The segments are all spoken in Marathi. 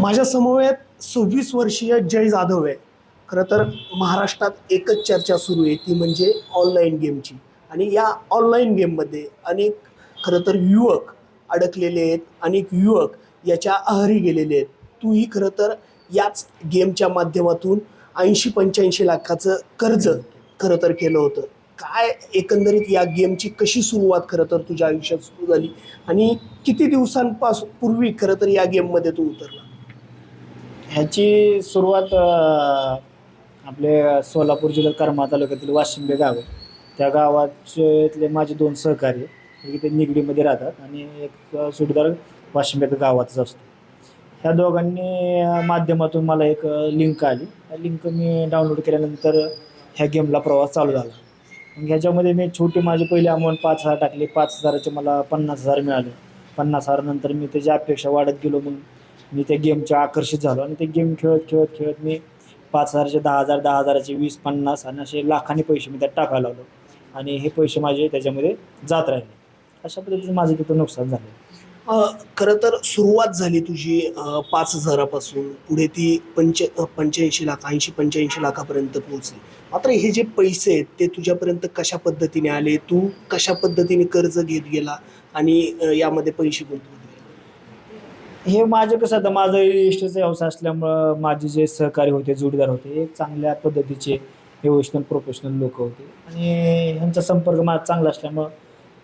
माझ्या समवेत सव्वीस वर्षीय जय जाधव आहे. खरं तर महाराष्ट्रात एकच चर्चा सुरू आहे ती म्हणजे ऑनलाईन गेमची आणि या ऑनलाईन गेममध्ये अनेक खरं तर युवक अडकलेले आहेत अनेक युवक याच्या आहारी गेलेले आहेत. तूही खरं तर याच गेमच्या माध्यमातून ऐंशी पंच्याऐंशी लाखाचं कर्ज खरं तर केलं होतं. काय एकंदरीत या गेमची कशी सुरुवात खरं तर तुझ्या आयुष्यात सुरू झाली? आणि किती दिवसांपासून पूर्वी खरं तर या गेममध्ये तू उतरला? ह्याची सुरुवात आपले सोलापूर जिल्ह्यात करमाळा तालुक्यातील वाशिंबे गाव आहे. त्या गावाचे माझे दोन सहकारी की ते निगडीमध्ये राहतात आणि एक सुटदार वाशिंबेत गावातच असतो. ह्या दोघांनी माध्यमातून मला एक लिंक आली. त्या लिंक मी डाउनलोड केल्यानंतर ह्या गेमला प्रवास चालू झाला. मग ह्याच्यामध्ये मी छोटी माझी पहिली अमाऊंट पाच हजार टाकली. पाच हजाराचे मला पन्नास हजार मिळाले. पन्नास हजारानंतर मी त्याची अपेक्षा वाढत गेलो. मग मी त्या गेमच्या आकर्षित झालो आणि ते गेम खेळत खेळत खेळत मी पाच हजारचे दहा हजार दहा हजाराचे वीस पन्नास आणि असे लाखांनी पैसे मी त्यात टाकायला लागलो आणि हे पैसे माझे त्याच्यामध्ये जात राहिले. अशा पद्धतीचं माझं तिथं नुकसान झालं. खरं तर सुरुवात झाली तुझी पाच हजारापासून. पुढे ती पंच पंच्याऐंशी लाख ऐंशी पंच्याऐंशी लाखापर्यंत पोहोचली. मात्र हे जे पैसे आहेत ते तुझ्यापर्यंत कशा पद्धतीने आले? तू कशा पद्धतीने कर्ज घेत गेला? आणि यामध्ये पैसे गुंतवले हे माझं कसं आता माझं इष्टचा व्यवसाय असल्यामुळं माझे जे सहकारी होते जोडीदार होते हे चांगल्या पद्धतीचे व्यवस्थित प्रोफेशनल लोक होते. आणि ह्यांचा संपर्क माझा चांगला असल्यामुळं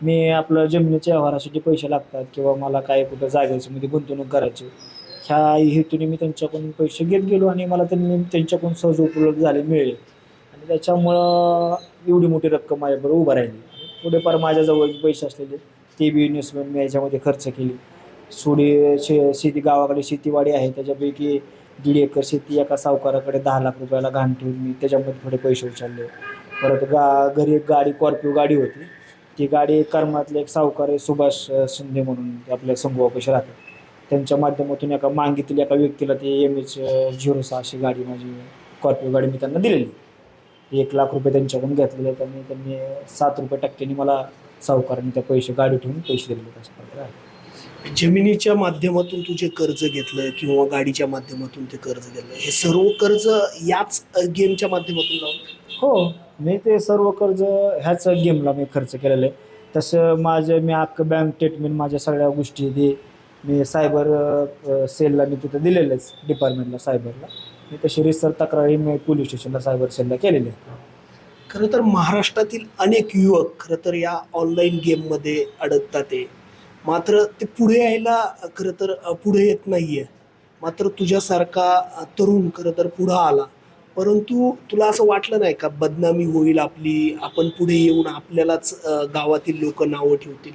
मी आपलं जमिनीच्या व्यवहारासाठी पैसे लागतात किंवा मला काय कुठं जागेची मध्ये म्हणजे गुंतवणूक करायची. ह्या हेतूने मी त्यांच्याकडून पैसे घेत गेलो आणि मला त्यांनी त्यांच्याकडून सहज उपलब्ध झाले मिळेल. आणि त्याच्यामुळं एवढी मोठी रक्कम माझ्याबरोबर उभं राहिली. थोडेफार माझ्याजवळ पैसे असलेले ते बी इन्व्हेस्टमेंट मी याच्यामध्ये खर्च केली. सोडी शे शेती गावाकडे शेतीवाडी आहे. त्याच्यापैकी दीड एकर शेती एका सावकाराकडे दहा लाख रुपयाला घाण ठेवून मी त्याच्यामध्ये थोडे पैसे उचलले. परत गा घरी एक गाडी कॉर्पिओ गाडी होती. ती गाडी कर्मातले एक सावकार आहे सुभाष शिंदे म्हणून आपल्या संघोपाशी राहतात. त्यांच्या माध्यमातून एका मांगीतील एका व्यक्तीला ते एम एच झिरो सहा अशी गाडी माझी कॉर्पिओ गाडी मी त्यांना दिलेली. एक लाख रुपये त्यांच्याकडून घेतलेले आहेत आणि त्यांनी सात रुपये टक्क्यांनी मला सावकारांनी त्या पैसे गाडी ठेवून पैसे दिलेले अशा प्रकारे आहे. जमिनीच्या माध्यमातून तू जे कर्ज घेतलं किंवा गाडीच्या माध्यमातून ते कर्ज घेतलं हे सर्व कर्ज याच गेमच्या माध्यमातून लावून? हो मी ते सर्व कर्ज ह्याच गेमला मी खर्च केलेलं आहे. तसं माझं मी अख्खं बँक स्टेटमेंट माझ्या सगळ्या गोष्टी ते मी सायबर अ, सेलला मी तिथं दिलेलंच डिपार्टमेंटला सायबरला मी तशी रिसर तक्रारी मी पोलीस स्टेशनला सायबर सेलला केलेली आहे. खरं तर महाराष्ट्रातील अनेक युवक खरं तर या ऑनलाईन गेममध्ये अडकतात आहे. मात्र ते पुढे यायला खरं तर पुढे येत नाही आहे मात्र तुझ्यासारखा तरुण खरं तर पुढं आला. परंतु तुला असं वाटलं नाही का बदनामी होईल आपली आपण पुढे येऊन आपल्यालाच गावातील लोक नावं ठेवतील?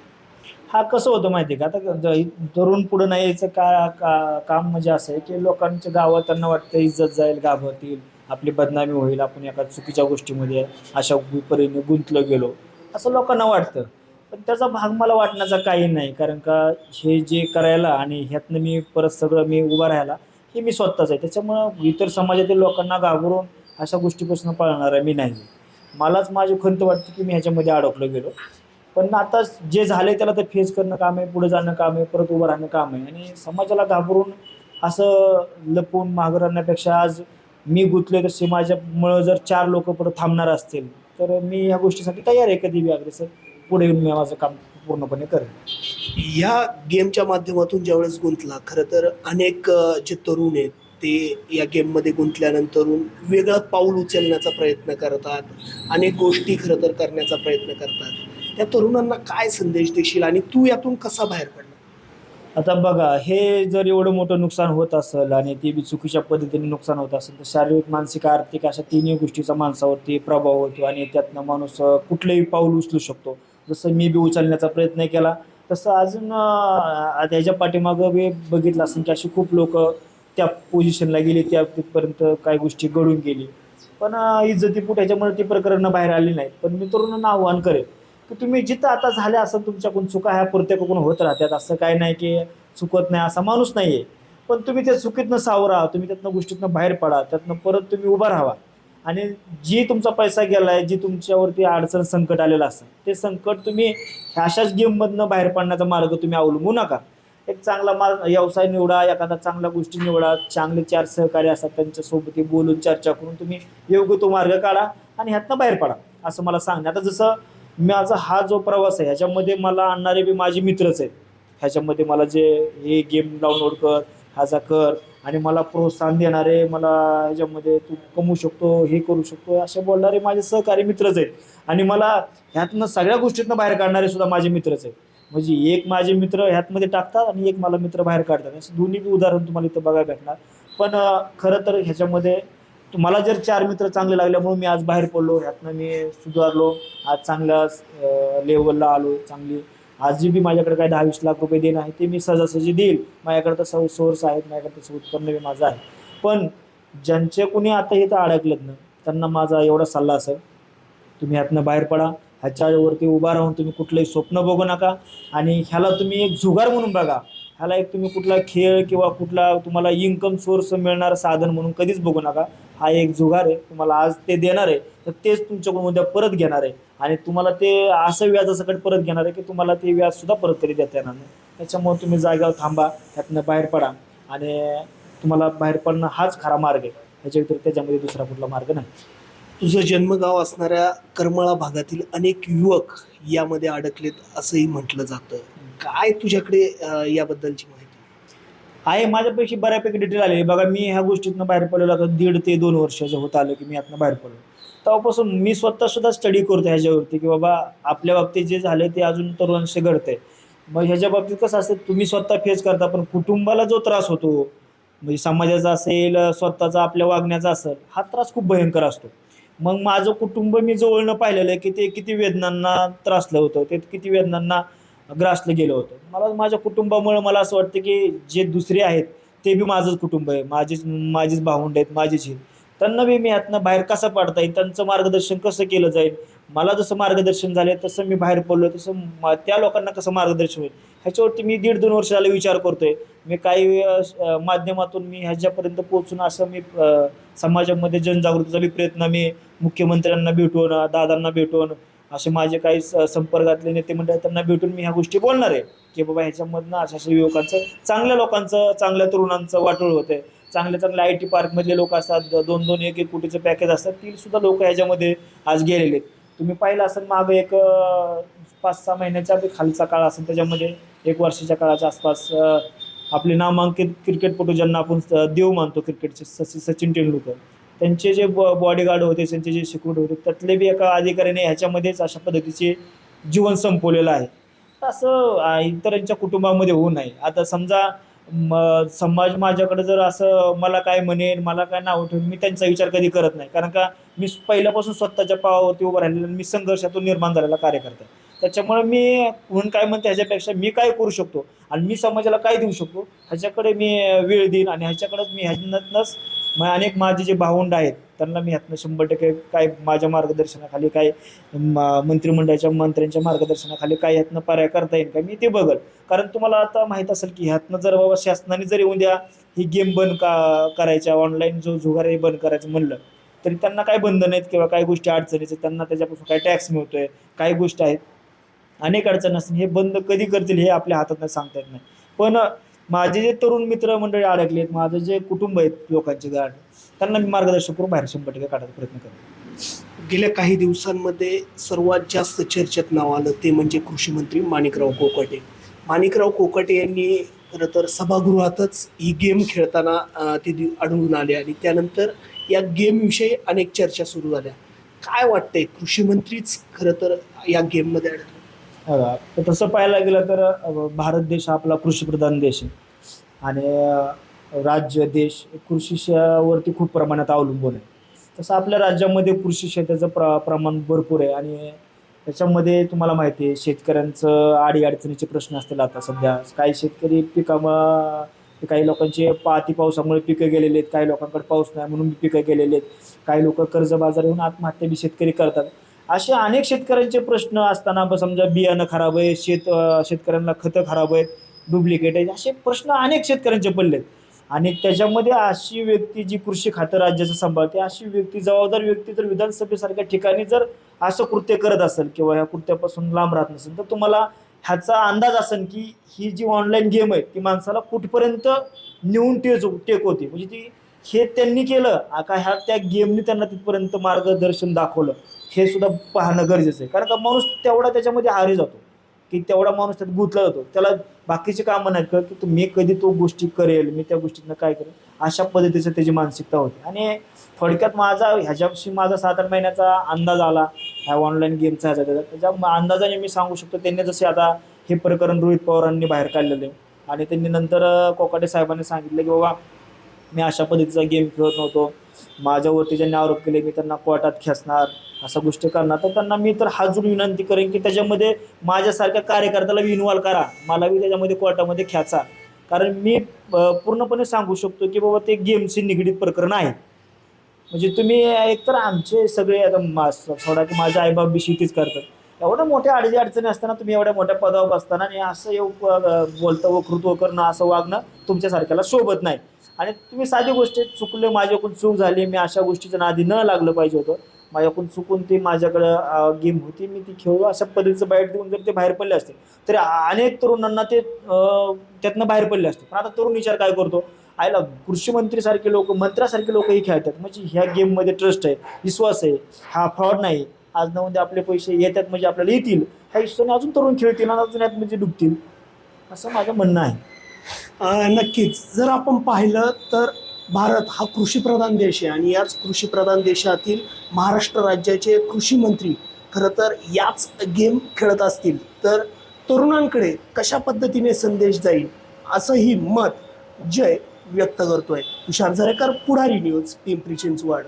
हा कसं होतं माहिती आहे का? आता तरुण पुढं नाही यायचं का, का काम म्हणजे असं आहे की लोकांच्या गावात त्यांना वाटतं इज्जत जाईल गाभातील. आपली बदनामी होईल आपण एका चुकीच्या गोष्टीमध्ये अशा विपरीने गुंतलं गेलो. असं लोकांना वाटतं. पण त्याचा भाग मला वाटण्याचा काही नाही. कारण का हे जे करायला आणि ह्यातनं मी परत सगळं मी उभा राहायला हे मी स्वतःच आहे. त्याच्यामुळं इतर समाजातील लोकांना घाबरून अशा गोष्टीपासून पळणार आहे मी नाही. मलाच माझी खंत वाटते की मी ह्याच्यामध्ये अडकलो गेलो. पण आता जे झाले त्याला तर फेस करणं काम आहे पुढे जाणं काम आहे परत उभं राहणं काम आहे. आणि समाजाला घाबरून असं लपून मागं राहण्यापेक्षा आज मी गुंतले तर समाजामुळं जर चार लोक परत थांबणार असतील तर मी ह्या गोष्टीसाठी तयार आहे कधी बी अग्रेसर पुढे येऊन मी माझं काम पूर्णपणे करेन. या गेमच्या माध्यमातून ज्यावेळेस गुंतला खरं तर अनेक अ, जे तरुण आहेत ते या गेममध्ये गुंतल्यानंतर वेगळं पाऊल उचलण्याचा प्रयत्न करतात. अनेक गोष्टी खरं तर करण्याचा प्रयत्न करतात. त्या तरुणांना काय संदेश देशील आणि तू यातून कसा बाहेर पडला? आता बघा हे जर एवढं मोठं नुकसान होत असेल आणि ते बी चुकीच्या पद्धतीने नुकसान होत असेल तर शारीरिक मानसिक आर्थिक अशा तिन्ही गोष्टीचा माणसावरती प्रभाव होतो आणि त्यातनं माणूस अं, कुठलंही पाऊल उचलू शकतो. जसं मी बी उचलण्याचा प्रयत्न केला तसं अजून त्याच्या पाठीमागं बी बघितलं असेल की अशी खूप लोक त्या पोझिशनला गेली त्या तिथपर्यंत काही गोष्टी घडून गेली. पण अं, इज्जतीपूट याच्यामुळे ती प्रकरणं बाहेर आली नाहीत. पण मी तरुणांना आव्हान करेन की तुम्ही जिथं आता झाल्या असं तुमच्याकडून चुका ह्या प्रत्येकाकडून होत राहतात असं काय नाही की चुकत नाही असा माणूस नाही आहे पण तुम्ही त्या चुकीतनं सावरा तुम्ही त्यातनं गोष्टीतनं बाहेर पडा त्यातनं परत तुम्ही उभा राहावा. आणि जी तुमचा पैसा गेला आहे जी तुमच्यावरती अडचण संकट आलेलं असतं ते संकट तुम्ही अशाच गेममधनं बाहेर पडण्याचा मार्ग तुम्ही अवलंबू नका. एक चांगला मा व्यवसाय निवडा एखादा चांगल्या गोष्टी निवडा चांगले चार सहकारी असतात त्यांच्यासोबत बोलून चर्चा करून तुम्ही योग्य तो मार्ग काढा आणि ह्यातनं बाहेर पडा असं मला सांगणे आता जसं माझा हा जो प्रवास आहे ह्याच्यामध्ये मला आणणारे बी माझे मित्रच आहेत. ह्याच्यामध्ये मला जे हे गेम डाउनलोड कर ह्याचा कर आणि मला प्रोत्साहन देणारे मला ह्याच्यामध्ये तू कमवू शकतो हे करू शकतो असे बोलणारे माझे सहकारी मित्रच आहेत. आणि मला ह्यातनं सगळ्या गोष्टीतनं बाहेर काढणारे सुद्धा माझे मित्रच आहेत. म्हणजे एक माझे मित्र ह्यातमध्ये टाकतात आणि एक मला मित्र बाहेर काढतात. असे दोन्ही बी उदाहरण तुम्हाला इथं बघायला भेटणार. पण खरं तर ह्याच्यामध्ये मला जर चार मित्र चांगले लागल्यामुळे मी आज बाहेर पडलो ह्यातनं मी सुधारलो. आज चांगल्या लेवलला आलो चांगली आज जी बी माझ्याकडे काय दहा वीस लाख रुपये देणं आहे ते मी सहजासहजी देईल. माझ्याकडे तसं सोर्स आहेत माझ्याकडे तसं उत्पन्न बी माझं आहे. पण ज्यांचे कोणी आता इथं अडकलेत ना त्यांना माझा एवढा सल्ला असेल तुम्ही ह्यातनं बाहेर पडा. ह्याच्यावरती उभा राहून तुम्ही कुठलंही स्वप्न बघू नका. आणि ह्याला तुम्ही एक जुगार म्हणून बघा. ह्याला एक तुम्ही कुठला खेळ किंवा कुठला तुम्हाला इन्कम सोर्स मिळणारं साधन म्हणून कधीच बघू नका. हा एक जुगार आहे. तुम्हाला आज ते देणार आहे तर तेच तुमच्याकडून उद्या परत घेणार आहे. आणि तुम्हाला ते असं व्याजासकट परत घेणार आहे की तुम्हाला ते व्याजसुद्धा परत कधी देता येणार नाही. त्याच्यामुळे तुम्ही जागेवर थांबा त्यातनं बाहेर पडा. आणि तुम्हाला बाहेर पडणं हाच खरा मार्ग आहे. ह्याच्या व्यतिरिक्त त्याच्यामध्ये दुसरा कुठला मार्ग नाही. तुझं जन्मगाव असणाऱ्या करमाळा भागातील अनेक युवक यामध्ये अडकलेत असंही म्हटलं जातं. काय तुझ्याकडे याबद्दलची माहिती? आहे माझ्यापैकी बऱ्यापैकी डिटेल आलेली. बघा मी ह्या गोष्टीतनं बाहेर पडलेलो आता दीड ते दोन वर्षाचं होत आलं की मी यातनं बाहेर पडलो. तेव्हापासून मी स्वतः सुद्धा स्टडी करतो ह्याच्यावरती की बाबा आपल्या बाबतीत जे झालं ते अजून तरुणांशी घडतंय. मग ह्याच्या बाबतीत कसं असतं तुम्ही स्वतः फेस करता पण कुटुंबाला जो त्रास होतो म्हणजे समाजाचा असेल स्वतःचा आपल्या वागण्याचा असेल हा त्रास खूप भयंकर असतो. मग माझं कुटुंब मी जवळनं पाहिलेलं आहे की ते किती वेदनांना त्रासलं होतं ते किती वेदनांना ग्रासलं गेलो होतो. मला माझ्या कुटुंबामुळे मला असं वाटतं की जे दुसरे आहेत ते बी माझंच कुटुंब आहे. माझीच माझीच भावंड आहेत माझीच हे. त्यांना बी मी ह्यातनं बाहेर कसं पाडता येईल? त्यांचं मार्गदर्शन कसं केलं जाईल? मला जसं मार्गदर्शन झालं तसं मी बाहेर पडलो तसं मा- त्या लोकांना कसं मार्गदर्शन होईल? ह्याच्यावरती मी दीड दोन वर्ष झाले विचार करतोय. मी काही माध्यमातून मी ह्याच्यापर्यंत पोहोचून असं मी समाजामध्ये जनजागृतीचा बी प्रयत्न मी मुख्यमंत्र्यांना भेटून दादांना भेटून असे माझे काही स- संपर्कातले नेते मंडळ त्यांना भेटून मी ह्या गोष्टी बोलणार आहे की बाबा ह्याच्यामधनं अशा अशा युवकांचं चांगल्या लोकांचं चांगल्या तरुणांचं वाटोळ आहे चांगल्या चांगल्या आय टी पार्कमधले लोक असतात दोन दोन एक एक कोटीचं पॅकेज असतात ती सुद्धा लोक ह्याच्यामध्ये आज गेलेले आहेत. तुम्ही पाहिलं असेल मागं एक पाच सहा महिन्याच्या खालचा काळ असेल त्याच्यामध्ये एक वर्षाच्या काळाच्या आसपास आपले नामांकित क्रिकेटपटू ज्यांना आपण स- देव मानतो क्रिकेटचे सचिन सचिन तेंडुलकर. त्यांचे जे बॉडीगार्ड होते त्यांचे जे सिक्युरिटी होते त्यातले बी एका अधिकाऱ्याने ह्याच्यामध्येच अशा पद्धतीचे जीवन संपवलेलं आहे. असं इतरांच्या कुटुंबामध्ये होऊ नये. आता समजा म समाज माझ्याकडे जर असं मला काय म्हणेल मला काय नाव ठेवून मी त्यांचा विचार कधी करत नाही. कारण का मी पहिल्यापासून स्वतःच्या पावावरती उभं राहिलेलं आणि मी संघर्षातून निर्माण झालेला कार्यकर्ता त्याच्यामुळे मी म्हणून काय म्हणते ह्याच्यापेक्षा मी काय करू शकतो? आणि मी समाजाला काय देऊ शकतो? ह्याच्याकडे मी वेळ देईन आणि ह्याच्याकडेच मी ह्याच्यातनंच मग अनेक माझे जे भावंड आहेत त्यांना मी ह्यातनं शंभर टक्के काय माझ्या मार्गदर्शनाखाली काय मंत्रिमंडळाच्या मंत्र्यांच्या मार्गदर्शनाखाली काय ह्यातनं पर्याय करता येईल का मी ते बघल. कारण तुम्हाला आता माहीत असेल की ह्यातनं जर बाबा शासनाने जर येऊन द्या ही गेम बंद का करायच्या ऑनलाईन जो जुगार आहे बंद करायचं म्हणलं तरी त्यांना काय बंधन आहेत किंवा काही गोष्टी अडचणीचे त्यांना त्याच्यापासून काय टॅक्स मिळतोय काही गोष्टी आहेत अनेक अडचण असतील हे बंद कधी करतील हे आपल्या हातात सांगता येत नाही. पण माझे जे तरुण मित्र मंडळी आहेत माझं जे कुटुंब आहेत लोकांचे गाठ त्यांना मी मार्गदर्शन करून बाहेर शंभर टक्के काढायचा प्रयत्न करतो. गेल्या काही दिवसांमध्ये सर्वात जास्त चर्चेत नाव आलं ते म्हणजे कृषी मंत्री माणिकराव कोकाटे. माणिकराव कोकाटे यांनी खरं तर सभागृहातच ही गेम खेळताना ते दि- आढळून आले आणि त्यानंतर या गेमविषयी अनेक चर्चा सुरू झाल्या. काय वाटतंय कृषी मंत्रीच खरं तर या गेममध्ये अडकले? तर तसं पाहायला गेलं तर भारत देश हा आपला कृषीप्रधान देश आहे. आणि राज्य देश कृषीवरती खूप प्रमाणात अवलंबून आहे. तसं आपल्या राज्यामध्ये कृषी क्षेत्राचं प्र प्रमाण भरपूर आहे. आणि त्याच्यामध्ये तुम्हाला माहिती आहे शेतकऱ्यांचं अडीअडचणीचे प्रश्न असतील आता सध्या. काही शेतकरी पिकामा काही लोकांचे पाती पावसामुळे पिकं गेलेले आहेत. काही लोकांकडे पाऊस नाही म्हणून पिकं गेलेले आहेत. काही लोक कर्जबाजार येऊन आत्महत्या बी शेतकरी करतात. असे अनेक शेतकऱ्यांचे प्रश्न असताना समजा बियाणं खराब आहे शेत शेतकऱ्यांना खतं खराब आहेत डुप्लिकेट आहेत असे प्रश्न अनेक शेतकऱ्यांचे पडले आहेत आणि त्याच्यामध्ये अशी व्यक्ती जी कृषी खातं राज्याचं सांभाळते अशी व्यक्ती जबाबदार व्यक्ती जर विधानसभेसारख्या ठिकाणी जर असं कृत्य करत असेल किंवा ह्या कृत्यापासून लांब राहत नसेल तर तुम्हाला ह्याचा अंदाज असेल की ही जी ऑनलाईन गेम आहे ती माणसाला कुठपर्यंत नेऊन टेच टेकवते म्हणजे ती हे त्यांनी केलं का ह्या त्या गेमने त्यांना तिथपर्यंत मार्गदर्शन दाखवलं. हे सुद्धा पाहणं गरजेचं आहे. कारण का माणूस तेवढा त्याच्यामध्ये हारी जातो. की तेवढा माणूस त्यात गुंतला जातो. त्याला बाकीचे कामं नाही कळत की तुम्ही मी कधी तो गोष्टी करेल मी त्या गोष्टीतनं काय करेल अशा पद्धतीचं त्याची मानसिकता होते. आणि थोडक्यात माझा ह्याच्याशी माझा सात आठ महिन्याचा अंदाज आला. ह्या ऑनलाईन गेमचा ह्याचा त्याचा. त्याच्या अंदाजाने मी सांगू शकतो त्यांनी जसे आता हे प्रकरण रोहित पवारांनी बाहेर काढलेलं आहे. आणि त्यांनी नंतर कोकाटे साहेबांनी सांगितलं की बाबा मी अशा पद्धतीचा गेम खेळत नव्हतो. माझ्यावरती ज्यांनी आरोप केले मी त्यांना कोर्टात खेचणार अशा गोष्टी करणार. तर त्यांना मी तर हाजून विनंती करेन की त्याच्यामध्ये माझ्यासारख्या कार्यकर्त्याला इन्व्हॉल्व करा. मलाही त्याच्यामध्ये कोर्टामध्ये खेचा. कारण मी पूर्णपणे सांगू शकतो की बाबा ते गेमशी निगडीत प्रकरण आहे. म्हणजे तुम्ही एकतर आमचे सगळे आता मा सोडा की माझे आईबाप बी शेतीच करतात. एवढ्या मोठ्या अडचणी अडचणी असताना तुम्ही एवढ्या मोठ्या पदावर बसताना आणि असं येऊ बोलतं वकृत्व करणं असं वागणं तुमच्यासारख्याला शोभत नाही. आणि तुम्ही साधी गोष्ट चुकले माझ्याकडून चूक झाली मी अशा गोष्टीच्या नादी न लागलं पाहिजे होतं. माझ्याकडून चुकून ती माझ्याकडं गेम होती मी ती खेळू अशा पद्धतीचं बाईट देऊन जर ते बाहेर पडले असते तरी अनेक तरुणांना ते त्यातनं बाहेर पडले असते. पण आता तरुण विचार काय करतो? आयला कृषी मंत्रीसारखे लोक मंत्र्यासारखे लोकही खेळतात. म्हणजे ह्या गेममध्ये ट्रस्ट आहे विश्वास आहे. हा फ्रॉड नाही. आज ना उद्या आपले पैसे येतात म्हणजे आपल्याला येतील. ह्या हिशोबाने अजून तरुण खेळतील आणि अजून यात म्हणजे डुबतील. असं माझं म्हणणं आहे. नक्कीच. जर आपण पाहिलं तर भारत हा कृषीप्रधान देश आहे आणि याच कृषीप्रधान देशातील महाराष्ट्र राज्याचे कृषी मंत्री खरं तर याच गेम खेळत असतील. तर तरुणांकडे कशा पद्धतीने संदेश जाईल? असंही मत जय व्यक्त करतोय. तुषार झरेकर पुढारी न्यूज पिंपरी चिंचवड.